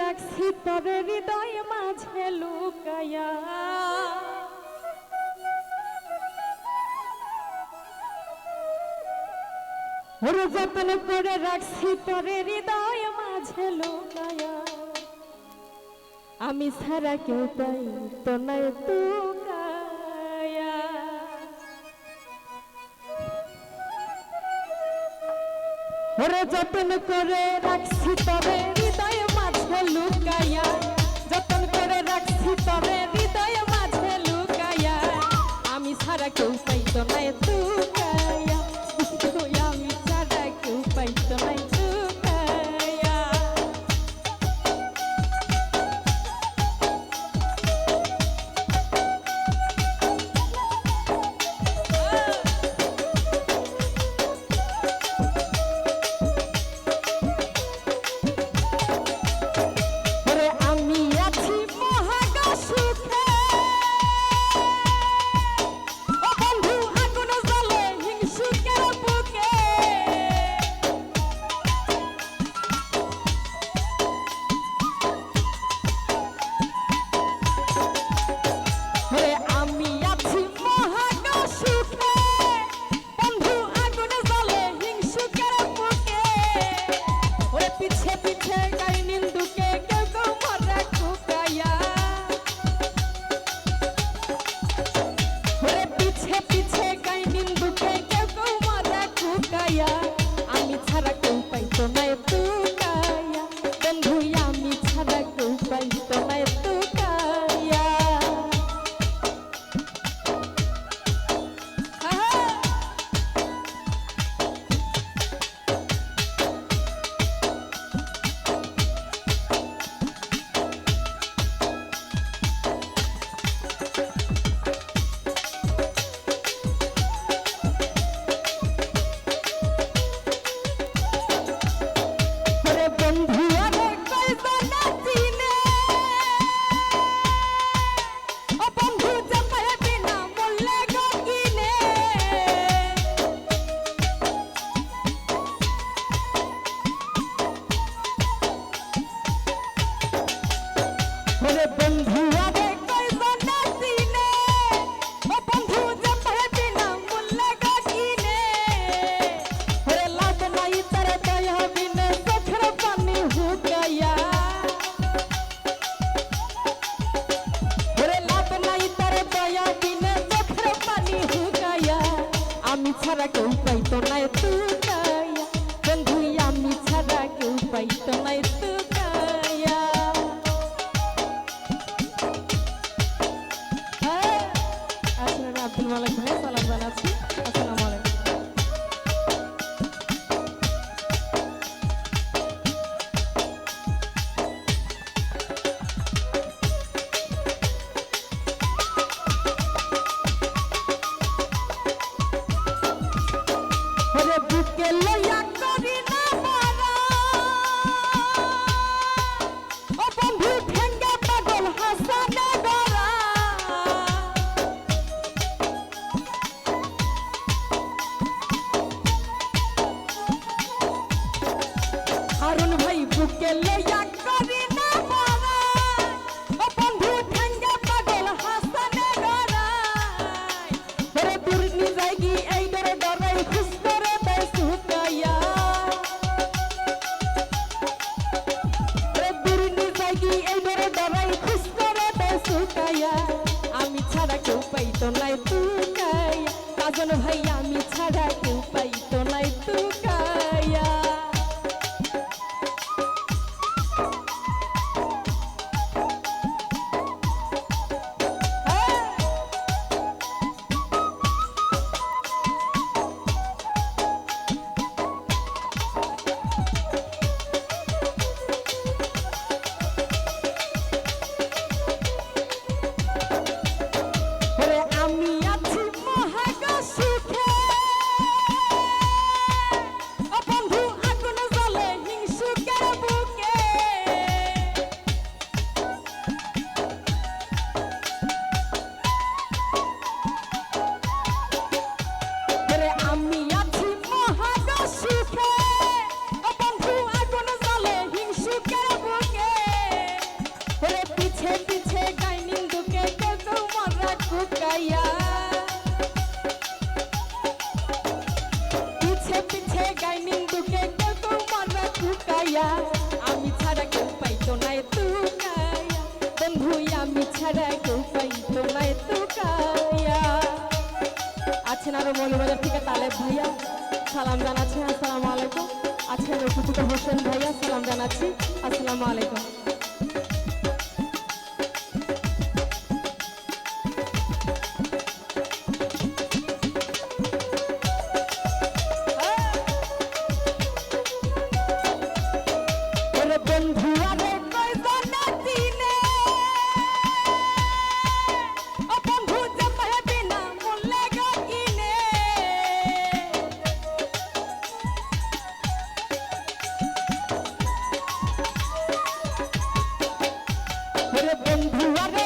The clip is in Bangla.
রাখছি তরে হৃদয় মাঝে লুকায়া। ওর যতন করে রাখছি তরে হৃদয় মাঝে লুকায়া। আমি সারা কেউ পাই তো নাই তো ওরে যতন করে রাখছি, তবে যতন করে রাখছি তরে হৃদয় মাঝে লুকায়া আমি সারা কেউ পাইতো না say I ছাড়া কেউ পাইতো না তু কায়া বন্ধু, আমি ছাড়া কেউ পাইতো না তু হ্যাঁ, আসলে আব্দুল মালিক ভাই, সালাম জানাচ্ছি। আসসালামু আলাইকুম। তখন ভাই আমি ছাড়া কেউ পাইতো নাই তুকে লুকাইয়া আমি ছাড়া কেউ পাইতো নাই তুকাইয়া থেকে তালেব ভাইয়া। সালাম জানাচ্ছি, আসসালামু আলাইকুম। আছেন ভাইয়া, সালাম জানাচ্ছি। আসসালামু আলাইকুম। ওরে বন্ধু আরে